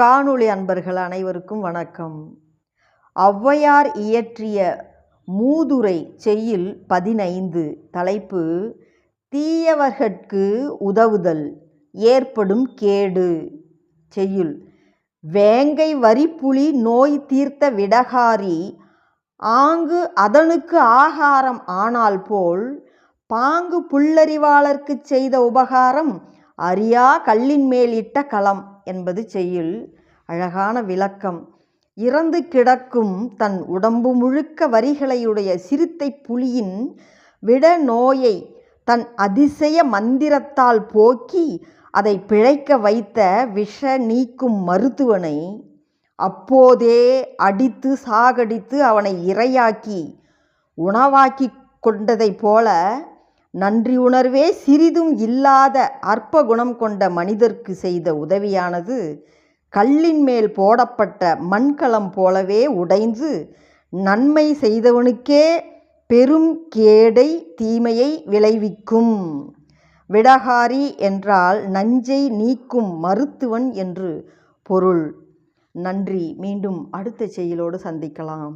காணொளி அன்பர்கள் அனைவருக்கும் வணக்கம். ஔவையார் இயற்றிய மூதுரை செய்யுள் பதினைந்து தலைப்பு தீயவர்கட்கு உதவுதல் ஏற்படும் கேடு செய்யுள். வேங்கை வரிப்புலி நோய் தீர்த்த விடகாரி ஆங்கு அதனுக்கு ஆகாரம் ஆனால் போல் பாங்கு புல்லறிவாளர்க்குச் செய்த உபகாரம் அறியா கல்லின் மேலிட்ட களம். என்பது செய்யுள். அழகான விளக்கம். இறந்து கிடக்கும் தன் உடம்பு முழுக்க வரிகளையுடைய சிறுத்தை புலியின் விட நோயை தன் அதிசய மந்திரத்தால் போக்கி அதை பிழைக்க வைத்த விஷ நீக்கும் மருத்துவனை அப்போதே அடித்து சாகடித்து அவனை இரையாக்கி உணவாக்கி கொண்டதைப் போல நன்றி உணர்வே சிறிதும் இல்லாத அற்ப குணம் கொண்ட மனிதர்க்கு செய்த உதவியானது கல்லின் மேல் போடப்பட்ட மண்கலம் போலவே உடைந்து நன்மை செய்தவனுக்கே பெரும் கேடை தீமையை விளைவிக்கும். விடகாரி என்றால் நஞ்சை நீக்கும் மருத்துவன் என்று பொருள். நன்றி. மீண்டும் அடுத்த செயலோடு சந்திக்கலாம்.